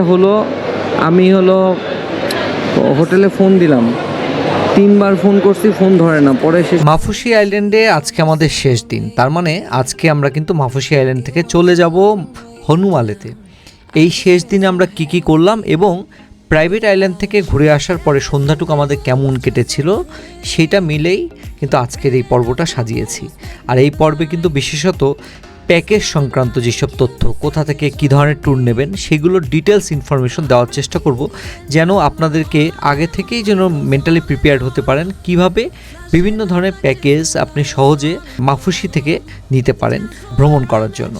হলো, আমি হলো, হোটেলে ফোন দিলাম। তিনবার ফোন করছি, ফোন ধরে না, পরে শেষ। মাফুসি আইল্যান্ডে আজকে আমাদের শেষ দিন। তার মানে আজকে আমরা কিন্তু মাফুসি আইল্যান্ড থেকে চলে যাব হনুমালেতে। এই শেষ দিনে আমরা কি কি করলাম এবং প্রাইভেট আইল্যান্ড থেকে ঘুরে আসার পরে সন্ধ্যাটুকু আমাদের কেমন কেটেছিল, সেটা মিলেই কিন্তু আজকের এই পর্বটা সাজিয়েছি। আর এই পর্বে কিন্তু বিশেষত প্যাকেজ সংক্রান্ত যেসব তথ্য, কোথা থেকে কী ধরনের ট্যুর নেবেন, সেগুলোর ডিটেলস ইনফরমেশন দেওয়ার চেষ্টা করব, যেন আপনাদেরকে আগে থেকেই যেন মেন্টালি প্রিপেয়ার্ড হতে পারেন, কীভাবে বিভিন্ন ধরনের প্যাকেজ আপনি সহজে মাফুসি থেকে নিতে পারেন ভ্রমণ করার জন্য।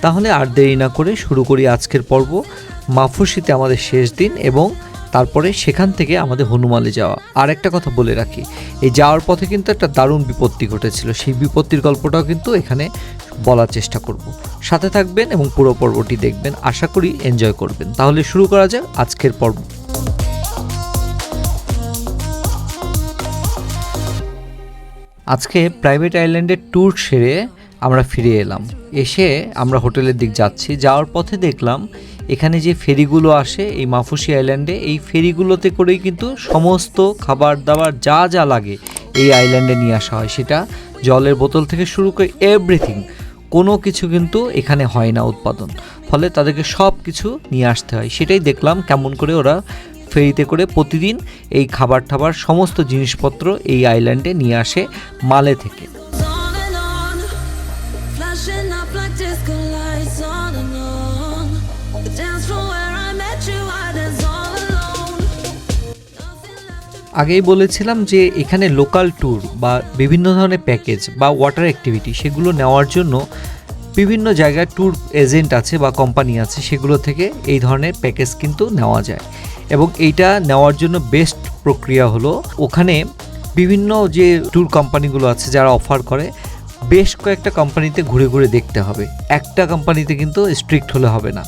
তাহলে আর দেরি না করে শুরু করি আজকের পর্ব। মাফুসিতে আমাদের শেষ দিন এবং তারপরে সেখান থেকে আমাদের হনুমালে যাওয়া। আর একটা কথা বলে রাখি, এই যাওয়ার পথে কিন্তু একটা দারুণ বিপত্তি ঘটেছিল। সেই বিপত্তির গল্পটাও কিন্তু এখানে বলার চেষ্টা করব। সাথে থাকবেন এবং পুরো পর্বটি দেখবেন। আশা করি এনজয় করবেন। তাহলে শুরু করা যাক আজকের পর্ব। আজকে প্রাইভেট আইল্যান্ডের ট্যুর সেরে আমরা ফিরে এলাম। এসে আমরা হোটেলের দিক যাচ্ছি। যাওয়ার পথে দেখলাম এখানে যে ফেরিগুলো আসে এই মাফুসি আইল্যান্ডে, এই ফেরিগুলোতে করেই কিন্তু সমস্ত খাবার দাবার যা যা লাগে এই আইল্যান্ডে নিয়ে আসা হয়। সেটা জলের বোতল থেকে শুরু করে এভরিথিং কোনো কিছু কিন্তু এখানে হয় না উৎপাদন। ফলে তাদেরকে সব কিছু নিয়ে আসতে হয়। সেটাই দেখলাম কেমন করে ওরা ফেরিতে করে প্রতিদিন এই খাবার ঠাবার সমস্ত জিনিসপত্র এই আইল্যান্ডে নিয়ে আসে মালে থেকে। আগেই বলেছিলাম যে এখানে লোকাল ট্যুর বা বিভিন্ন ধরনের প্যাকেজ বা ওয়াটার অ্যাক্টিভিটি সেগুলো নেওয়ার জন্য বিভিন্ন জায়গায় ট্যুর এজেন্ট আছে বা কোম্পানি আছে, সেগুলো থেকে এই ধরনের প্যাকেজ কিন্তু নেওয়া যায়। এবং এইটা নেওয়ার জন্য বেস্ট প্রক্রিয়া হলো ওখানে বিভিন্ন যে ট্যুর কোম্পানিগুলো আছে যারা অফার করে, বেশ কয়েকটা কোম্পানিতে ঘুরে ঘুরে দেখতে হবে। একটা কোম্পানিতে কিন্তু স্ট্রিক্ট হলে হবে না।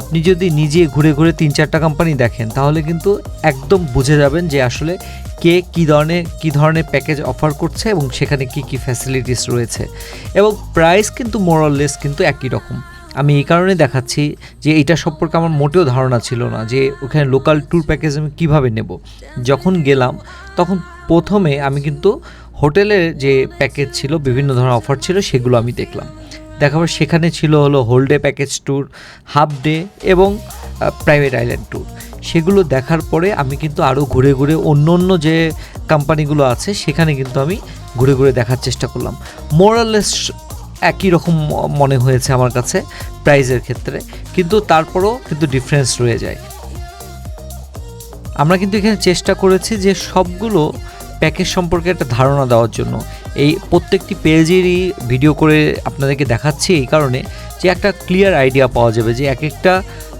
আপনি যদি নিজে ঘুরে ঘুরে তিন চারটা কোম্পানি দেখেন, তাহলে কিন্তু একদম বুঝে যাবেন যে আসলে কে কী ধরনের কী ধরনের প্যাকেজ অফার করছে এবং সেখানে কি কি ফ্যাসিলিটিস রয়েছে। এবং প্রাইস কিন্তু মোরাললেস কিন্তু একই রকম। আমি এই কারণে দেখাচ্ছি যে এটা সম্পর্কে আমার মোটেও ধারণা ছিল না যে ওখানে লোকাল ট্যুর প্যাকেজ আমি কীভাবে নেব। যখন গেলাম, তখন প্রথমে আমি কিন্তু হোটেলের যে প্যাকেজ ছিল, বিভিন্ন ধরনের অফার ছিল, সেগুলো আমি দেখলাম। দেখার পর সেখানে ছিল হলো whole day package tour half day এবং প্রাইভেট আইল্যান্ড ট্যুর সেগুলো দেখার পরে আমি কিন্তু আরও ঘুরে ঘুরে অন্য অন্য যে কোম্পানিগুলো আছে, সেখানে কিন্তু আমি ঘুরে ঘুরে দেখার চেষ্টা করলাম। মোরালেস একই রকম মনে হয়েছে আমার কাছে প্রাইজের ক্ষেত্রে, কিন্তু তারপরও কিন্তু ডিফারেন্স রয়ে যায়। আমরা কিন্তু এখানে চেষ্টা করেছি যে সবগুলো প্যাকেজ সম্পর্কে একটা ধারণা দেওয়ার জন্য। এই প্রত্যেকটি পেজেরই ভিডিও করে আপনাদেরকে দেখাচ্ছি এই কারণে যে একটা ক্লিয়ার আইডিয়া পাওয়া যাবে যে এক একটা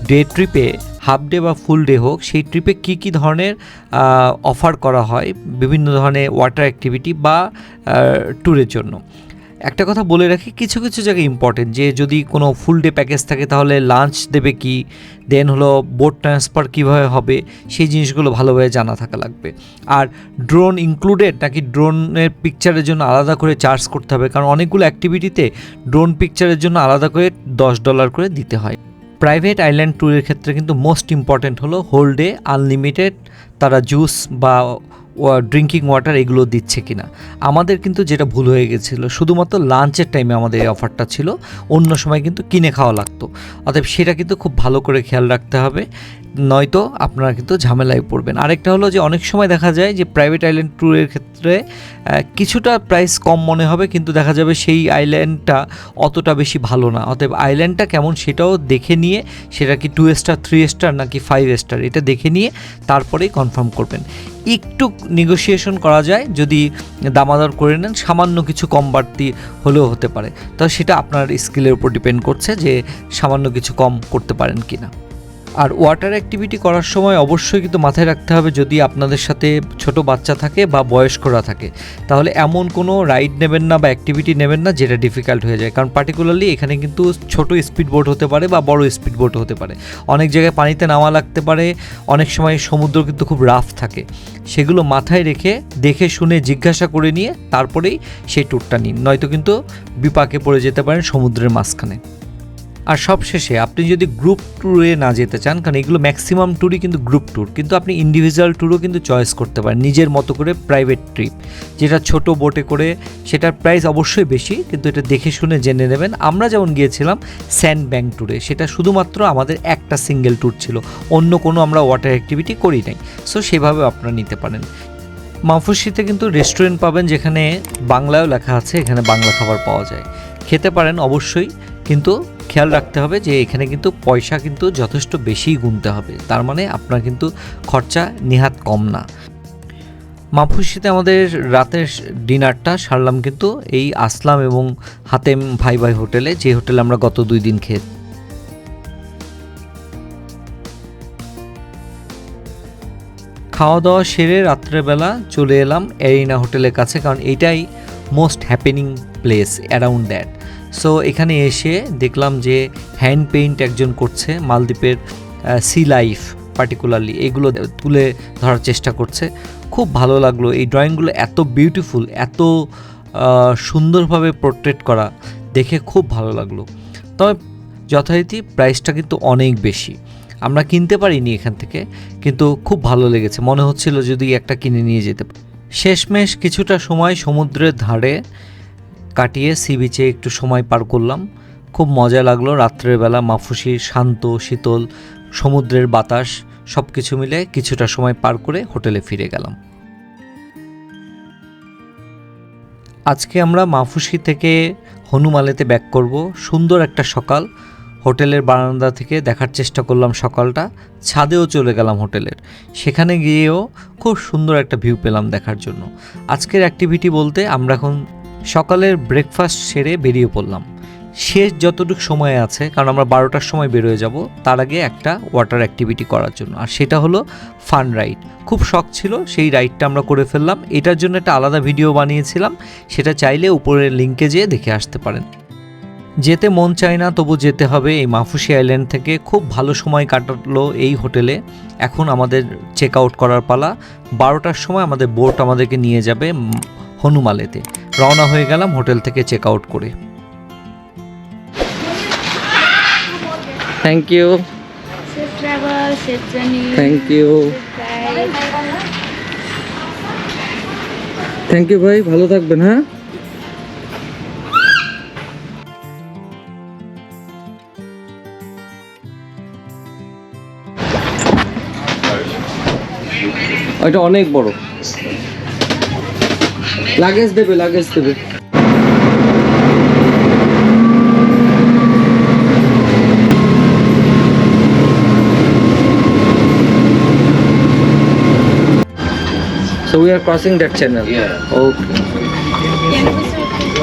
ডে ট্রিপে হাফ ডে বা ফুল ডে হোক, সেই ট্রিপে কী কী ধরনের অফার করা হয়, বিভিন্ন ধরনের ওয়াটার অ্যাক্টিভিটি বা ট্যুরের জন্য। একটা কথা বলে রাখি, কিছু কিছু জায়গায় ইম্পর্টেন্ট যে যদি কোনো ফুল ডে প্যাকেজ থাকে তাহলে লাঞ্চ দেবে কি দেন হলো বোট ট্রান্সফার কীভাবে হবে, সেই জিনিসগুলো ভালোভাবে জানা থাকা লাগবে। আর ড্রোন ইনক্লুডেড নাকি ড্রোনের পিকচারের জন্য আলাদা করে চার্জ করতে হবে, কারণ অনেকগুলো অ্যাক্টিভিটিতে ড্রোন পিকচারের জন্য আলাদা করে দশ ডলার করে দিতে হয়। প্রাইভেট আইল্যান্ড ট্যুরের ক্ষেত্রে কিন্তু মোস্ট ইম্পর্ট্যান্ট হলো হোল ডে আনলিমিটেড তারা জুস বা ড্রিঙ্কিং ওয়াটার এগুলো দিচ্ছে কিনা। আমাদের কিন্তু যেটা ভুল হয়ে গেছিল, শুধুমাত্র লাঞ্চের টাইমে আমাদের এই অফারটা ছিল, অন্য সময় কিন্তু কিনে খাওয়া লাগতো। অতএব সেটা কিন্তু খুব ভালো করে খেয়াল রাখতে হবে। নয়তো আপনারা কিন্তু ঝামেলায় পড়বেন। আরেকটা হলো যে অনেক সময় দেখা যায় যে প্রাইভেট আইল্যান্ড ট্যুরের ক্ষেত্রে কিছুটা প্রাইস কম মনে হবে, কিন্তু দেখা যাবে সেই আইল্যান্ডটা অতটা বেশি ভালো না। অতএব আইল্যান্ডটা কেমন সেটাও দেখে নিয়ে, সেটা কি টু স্টার থ্রি স্টার নাকি ফাইভ স্টার এটা দেখে নিয়ে তারপরেই কনফার্ম করবেন। একটু নেগোসিয়েশন করা যায়, যদি দামাদর করে নেন, সামান্য কিছু কম বাড়তি হলেও হতে পারে। তো সেটা আপনার স্কিলের উপর ডিপেন্ড করছে যে সামান্য কিছু কম করতে পারেন কি না আর ওয়াটার অ্যাক্টিভিটি করার সময় অবশ্যই কিন্তু মাথায় রাখতে হবে যদি আপনাদের সাথে ছোট বাচ্চা থাকে বা বয়স্করা থাকে। তাহলে এমন কোনো রাইড নেবেন না বা অ্যাক্টিভিটি নেবেন না যেটা ডিফিকাল্ট হয়ে যায়। কারণ পার্টিকুলারলি এখানে কিন্তু ছোট স্পিড বোট হতে পারে বা বড় স্পিড বোট হতে পারে। অনেক জায়গায় পানিতে নামা লাগতে পারে, অনেক সময় সমুদ্র কিন্তু খুব রাফ থাকে। সেগুলো মাথায় রেখে দেখে শুনে জিজ্ঞাসা করে নিয়ে তারপরেই সেই ট্যুরটা নিন। নয়তো কিন্তু বিপাকে পড়ে যেতে পারেন সমুদ্রের মাঝখানে। আর সবশেষে আপনি যদি গ্রুপ ট্যুরে না যেতে চান, কারণ এগুলো ম্যাক্সিমাম ট্যুরই কিন্তু গ্রুপ ট্যুর কিন্তু আপনি ইন্ডিভিজুয়াল ট্যুরও কিন্তু চয়েস করতে পারেন, নিজের মতো করে প্রাইভেট ট্রিপ যেটা ছোট বোটে করে সেটার প্রাইস অবশ্যই বেশি, কিন্তু এটা দেখে শুনে জেনে নেবেন। আমরা যেমন গিয়েছিলাম স্যান্ড ব্যাংক ট্যুরে সেটা শুধুমাত্র আমাদের একটা সিঙ্গেল ট্যুর ছিল, অন্য কোনো আমরা ওয়াটার অ্যাক্টিভিটি করি নাই। সো সেভাবে আপনারা নিতে পারেন। মাফুসিতে কিন্তু রেস্টুরেন্ট পাবেন যেখানে বাংলায়ও লেখা আছে, এখানে বাংলা খাবার পাওয়া যায়। খেতে পারেন অবশ্যই। কিন্তু খেয়াল রাখতে হবে যে এখানে কিন্তু পয়সা কিন্তু যথেষ্ট বেশিই গুনতে হবে। তার মানে আপনার কিন্তু খরচা নিহাত কম না। মাফুসিতে আমাদের রাতের ডিনারটা সারলাম কিন্তু এই আসলাম এবং হাতেম ভাই ভাই হোটেলে, যে হোটেলে আমরা গত দুই দিন খেয়ে খাওয়া দাওয়া সেরে রাত্রেবেলা চলে এলাম এরিনা হোটেলের কাছে, কারণ এইটাই most happening place around that so এখানে এসে দেখলাম যে হ্যান্ড পেইন্ট একজন করছে মালদ্বীপের সি লাইফ পার্টিকুলারলি এগুলো তুলে ধরার চেষ্টা করছে। খুব ভালো লাগল এই ড্রয়িংগুলো এত বিউটিফুল এত সুন্দরভাবে পোর্ট্রেট করা দেখে খুব ভালো লাগল। তবে যথারীতি প্রাইসটা কিন্তু অনেক বেশি। আমরা কিনতে পারিনি এখান থেকে, কিন্তু খুব ভালো লেগেছে। মনে হচ্ছিল যদি একটা কিনে নিয়ে যেতে শেষমেশ কিছুটা সময় সমুদ্রের ধারে কাটিয়ে সি বিচে একটু সময় পার করলাম। খুব মজা লাগল রাত্রের বেলা মাফুসির শান্ত, শীতল, সমুদ্রের বাতাস সব কিছু মিলে কিছুটা সময় পার করে হোটেলে ফিরে গেলাম। আজকে আমরা মাফুসি থেকে হনুমালেতে ব্যাক করব। সুন্দর একটা সকাল। হোটেলের বারান্দা থেকে দেখার চেষ্টা করলাম সকালটা। ছাদেও চলে গেলাম হোটেলের। সেখানে গিয়েও খুব সুন্দর একটা ভিউ পেলাম দেখার জন্য। আজকের অ্যাক্টিভিটি বলতে আমরা এখন সকালের ব্রেকফাস্ট সেরে বেরিয়ে পড়লাম। শেষ যতটুকু সময় আছে, কারণ আমরা বারোটার সময় বেরোয় যাব, তার আগে একটা ওয়াটার অ্যাক্টিভিটি করার জন্য। আর সেটা হলো ফান রাইড খুব শখ ছিল, সেই রাইডটা আমরা করে ফেললাম। এটার জন্য একটা আলাদা ভিডিও বানিয়েছিলাম। সেটা চাইলে উপরের লিঙ্কে যেয়ে দেখে আসতে পারেন। যেতে মন চায় না, তবু যেতে হবে। এই মাফুসি আইল্যান্ড থেকে খুব ভালো সময় কাটালো এই হোটেলে এখন আমাদের চেক আউট করার পালা। বারোটার সময় আমাদের বোট আমাদেরকে নিয়ে যাবে। হনুমালেতে। রওনা হয়ে গেলাম হোটেল থেকে চেক আউট করে। Thank you. Thank you thank you ভাই ভালো থাকবেন হ্যাঁ ওইটা অনেক বড় লাগেজ দেবে লাগেজ দেবে So we are crossing that channel. Yeah. Okay.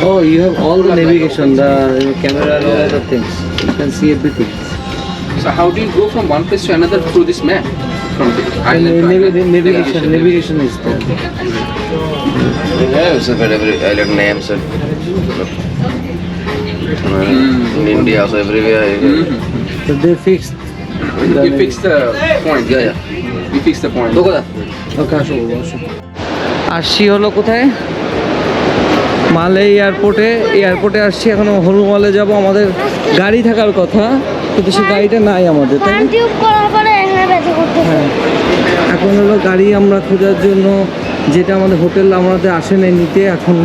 Oh, you have all the navigation, the camera, and all the things. You can see everything. So how do you go from one place to another through this map? From the And island to navi- island? navigation, navigation is there. Yeah, it's about every island names and mm. in India also everywhere. can- So they fixed. the You fix the point. Yeah, yeah. You fix the point. ওকে আসো বলো, আসো আসছি হলো কোথায় মালে এয়ারপোর্টে এয়ারপোর্টে আসছি এখন হনুমালে যাব আমাদের গাড়ি থাকার কথা কিন্তু সেই গাড়িটা নাই আমাদের হ্যাঁ এখন হলো গাড়ি আমরা খোঁজার জন্য যেটা আমাদের হোটেল আমাদের আসে নাই নিতে, এখন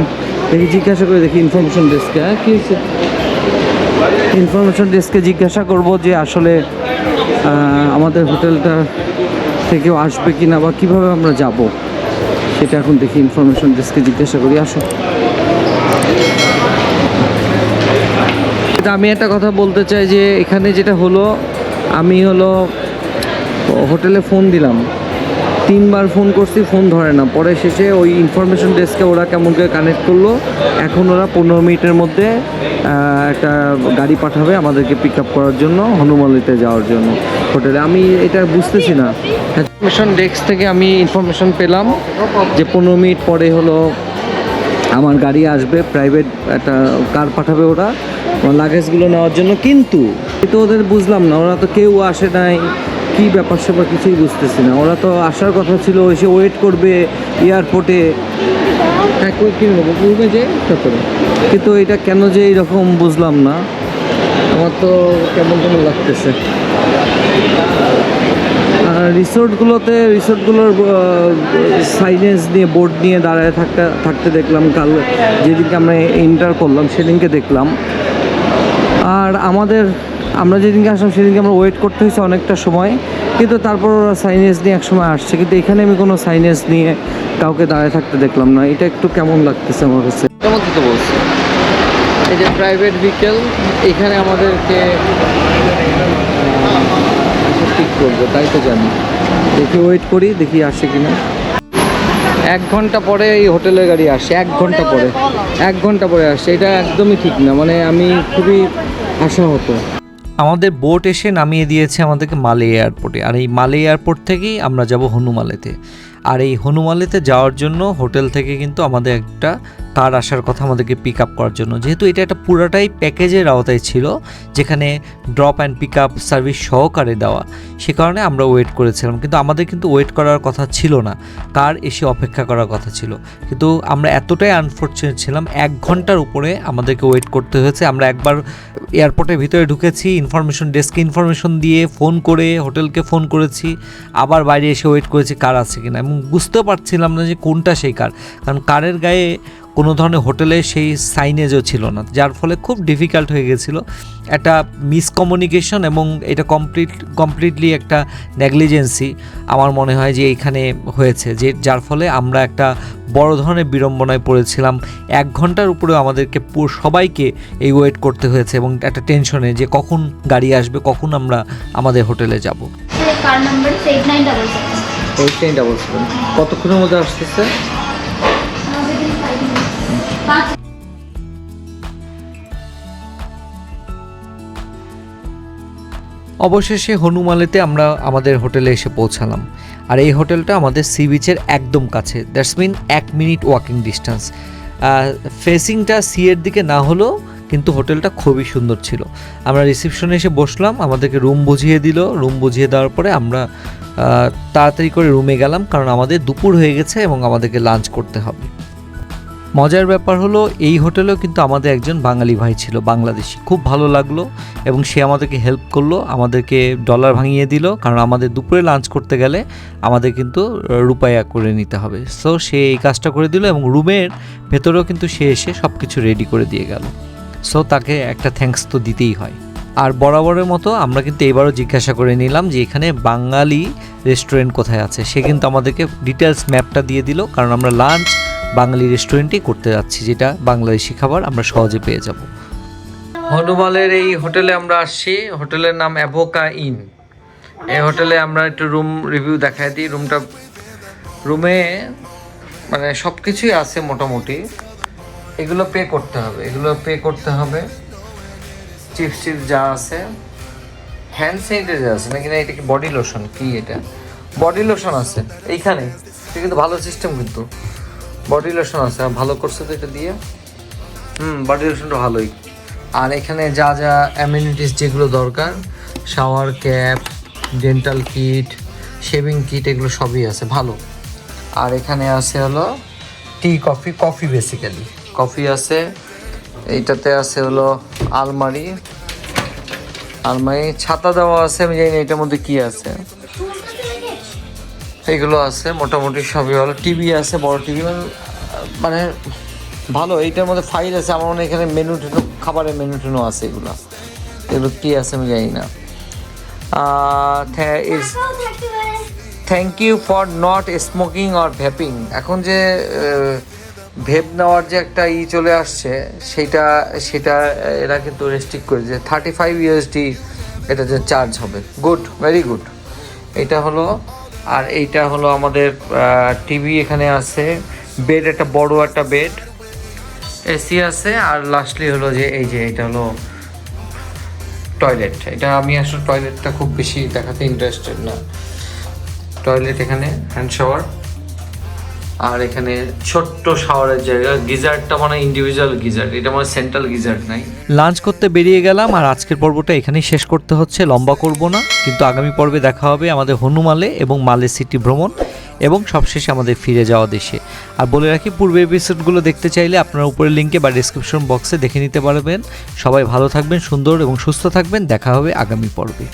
দেখি জিজ্ঞাসা করে দেখি ইনফরমেশন ডেস্কে হ্যাঁ কী হয়েছে? ইনফরমেশন ডেস্কে জিজ্ঞাসা করব যে আসলে আমাদের হোটেলটা থেকেও আসবে কি না বা কীভাবে আমরা যাব। সেটা এখন দেখি ইনফরমেশন ডেস্কে জিজ্ঞাসা করি, আসো। আমি একটা কথা বলতে চাই যে এখানে যেটা হলো, আমি হলো হোটেলে ফোন দিলাম। তিনবার ফোন করছি, ফোন ধরে না। পরে শেষে ওই ইনফরমেশন ডেস্কে ওরা কেমন করে কানেক্ট করল। এখন ওরা পনেরো মিনিটের মধ্যে একটা গাড়ি পাঠাবে আমাদেরকে পিক আপ করার জন্য হনুমালিতে যাওয়ার জন্য হোটেলে। আমি এটা বুঝতেছি না। ইনফরমেশন ডেস্ক থেকে আমি ইনফরমেশন পেলাম যে পনেরো মিনিট পরে হলো আমার গাড়ি আসবে প্রাইভেট একটা কার পাঠাবে ওরা লাগেজগুলো নেওয়ার জন্য। কিন্তু কিন্তু ওদের বুঝলাম না, ওরা তো কেউ আসে নাই। কি ব্যাপার স্যাপার কিছুই বুঝতেছি না। ওরা তো আসার কথা ছিল এসে ওয়েট করবে এয়ারপোর্টে হ্যাঁ যে তারপরে কিন্তু এটা কেন যে এরকম বুঝলাম না। আমার তো কেমন কেমন লাগতেছে। রিসোর্টগুলোতে রিসোর্টগুলোর সাইনেজ নিয়ে বোর্ড নিয়ে দাঁড়ায় থাকতে থাকতে দেখলাম কাল। যেদিনকে আমরা এন্টার করলাম সেদিনকে দেখলাম। আর আমাদের আমরা যেদিনকে আসলাম সেদিনকে আমরা ওয়েট করতে হয়েছে অনেকটা সময়। কিন্তু তারপর ওরা সাইনেজ নিয়ে এক সময় আসছে। কিন্তু এখানে আমি কোনো সাইনেজ নিয়ে কাউকে দাঁড়ায় থাকতে দেখলাম না। এটা একটু কেমন লাগতেছে আমার কাছে? কেমন তো বলছি? এই যে প্রাইভেট ভেহিকেল এখানে আমাদেরকে ঠিক করব তাই তো জানি। দেখি ওয়েট করি দেখি আসে কিনা। এক ঘণ্টা পরে এই হোটেলের গাড়ি আসে এক ঘণ্টা পরে। এক ঘণ্টা পরে আসে। এটা একদমই ঠিক না। মানে আমি খুবই আশা হতো আমাদের বোট এসে নামিয়ে দিয়েছে আমাদেরকে মালে এয়ারপোর্টে আর এই মালে এয়ারপোর্ট থেকেই আমরা যাব হনুমালেতে। আর এই হনুমালেতে যাওয়ার জন্য হোটেল থেকে কিন্তু আমাদের একটা কার আসার কথা আমাদেরকে পিক আপ করার জন্য। যেহেতু এটা একটা পুরাটাই প্যাকেজের আওতায় ছিল, যেখানে drop and pick up service সহকারে দেওয়া, সে কারণে আমরা ওয়েট করেছিলাম। কিন্তু আমাদের কিন্তু ওয়েট করার কথা ছিল না কার এসে অপেক্ষা করার কথা ছিল। কিন্তু আমরা এতটাই আনফর্চুনেট ছিলাম, এক ঘণ্টার উপরে আমাদেরকে ওয়েট করতে হয়েছে। আমরা একবার এয়ারপোর্টের ভিতরে ঢুকেছি ইনফরমেশন ডেস্কে ইনফরমেশন দিয়ে ফোন করে হোটেলকে ফোন করেছি, আবার বাইরে এসে ওয়েট করেছি কার আছে কিনা। এবং বুঝতেও পারছিলাম না যে কোনটা সেই কার। কারণ কারের গায়ে কোনো ধরনের হোটেলে সেই সাইনেজও ছিল না যার ফলে খুব ডিফিকাল্ট হয়ে গেছিল। একটা মিসকমিউনিকেশন এবং এটা কমপ্লিট কমপ্লিটলি একটা নেগলিজেন্সি আমার মনে হয় যে এইখানে হয়েছে যে যার ফলে আমরা একটা বড় ধরনের বিড়ম্বনায় পড়েছিলাম। এক ঘণ্টার উপরেও আমাদেরকে পুরো সবাইকে এই ওয়েট করতে হয়েছে এবং একটা টেনশনে যে কখন গাড়ি আসবে কখন আমরা আমাদের হোটেলে যাব। কতক্ষণের মধ্যে আসতেছে? অবশেষে হনুমালেতে আমরা আমাদের হোটেলে এসে পৌঁছালাম। আর এই হোটেলটা আমাদের সি বিচের একদম কাছে। দ্যাটস মিন এক মিনিট ওয়াকিং ডিস্টেন্স ফেসিংটা সি এর দিকে না হলেও কিন্তু হোটেলটা খুবই সুন্দর ছিল। আমরা রিসেপশনে এসে বসলাম, আমাদেরকে রুম বুঝিয়ে দিল। রুম বুঝিয়ে দেওয়ার পরে আমরা তাড়াতাড়ি করে রুমে গেলাম, কারণ আমাদের দুপুর হয়ে গেছে এবং আমাদেরকে লাঞ্চ করতে হবে। মজার ব্যাপার হলো এই হোটেলেও কিন্তু আমাদের একজন বাঙালি ভাই ছিল বাংলাদেশি। খুব ভালো লাগল এবং সে আমাদেরকে হেল্প করল আমাদেরকে ডলার ভাঙিয়ে দিল কারণ আমাদের দুপুরে লাঞ্চ করতে গেলে আমাদের কিন্তু আহ, রুপাইয়া করে নিতে হবে। সো সে এই কাজটা করে দিল এবং রুমের ভেতরেও কিন্তু সে এসে সব কিছু রেডি করে দিয়ে গেল। সো তাকে একটা থ্যাঙ্কস তো দিতেই হয়। আর বরাবরের মতো আমরা কিন্তু এবারও জিজ্ঞাসা করে নিলাম যে এখানে বাঙালি রেস্টুরেন্ট কোথায় আছে? সে কিন্তু আমাদেরকে ডিটেলস ম্যাপটা দিয়ে দিল কারণ আমরা লাঞ্চ বাঙালি রেস্টুরেন্টেই করতে যাচ্ছি, যেটা বাংলাদেশি খাবার আমরা সহজে পেয়ে যাব। হনুমালের এই হোটেলে আমরা আসছি। হোটেলের নাম অ্যাভোকা ইন। এই হোটেলে আমরা একটু রুম রিভিউ দেখাই দিই। রুমটা, রুমে মানে সব কিছুই আছে মোটামুটি। এগুলো পে করতে হবে। এগুলো পে করতে হবে। চিপস চিপস যা আছে। হ্যান্ড স্যানিটাইজার আছে। নাকি না, এটা কি বডি লোশন? কি এটা? বডি লোশন আছে। এইখানে। এটা কিন্তু ভালো সিস্টেম কিন্তু। বডি লোশন আছে আর ভালো করছে তো এটা দিয়ে? হুম বডি লোশনটা ভালোই। আর এখানে যা যা অ্যামিনিটিস যেগুলো দরকার shower cap dental kit shaving kit এগুলো সবই আছে ভালো। আর এখানে আছে হলো tea coffee coffee basically coffee আছে এইটাতে আছে হলো আলমারি। আলমারি ছাতা দেওয়া আছে আমি জানি এটার মধ্যে কি আছে। এগুলো আছে, মোটামুটি সবই ভালো। টিভি আছে, বড় টিভি মানে ভালো। এইটার মধ্যে ফাইল আছে, আমার মনে এখানে মেনু টেনু, খাবারের মেনু টেনু আছে এগুলো। এগুলো কী আছে আমি জানি না। Thank you for not smoking or vaping এখন যে ভেপ নেওয়ার যে একটা ই চলে আসছে সেটা সেটা, এরা কিন্তু রেস্ট্রিক্ট করেছে থার্টি ফাইভ ইউএসডি এটা যে চার্জ হবে। গুড ভেরি গুড এটা হলো আর এইটা হলো আমাদের টিভি এখানে আছে। বেড, একটা বড় একটা বেড। এসি আছে, আর লাস্টলি হলো যে এই যে এটা হলো টয়লেট এটা আমি আসলে টয়লেটটা খুব বেশি দেখাতে ইন্টারেস্টেড না। টয়লেট এখানে হ্যান্ড শাওয়ার আর এখানে ছোট্ট শাওয়ারের জায়গা। গিজারটা মানে ইন্ডিভিজুয়াল গিজার, এটা মানে সেন্ট্রাল গিজার নাই। লাঞ্চ করতে বেরিয়ে গেলাম আর আজকের পর্বটা এখানেই শেষ করতে হচ্ছে। লম্বা করব না, কিন্তু আগামী পর্বে দেখা হবে আমাদের হনুমালে এবং মালে সিটি ভ্রমণ এবং সবশেষে আমাদের ফিরে যাওয়া দেশে। আর বলে রাখি, পূর্বে এপিসোডগুলো দেখতে চাইলে আপনারা উপরের লিঙ্কে বা ডিসক্রিপশন বক্সে দেখে নিতে পারবেন। সবাই ভালো থাকবেন, সুন্দর এবং সুস্থ থাকবেন। দেখা হবে আগামী পর্বে।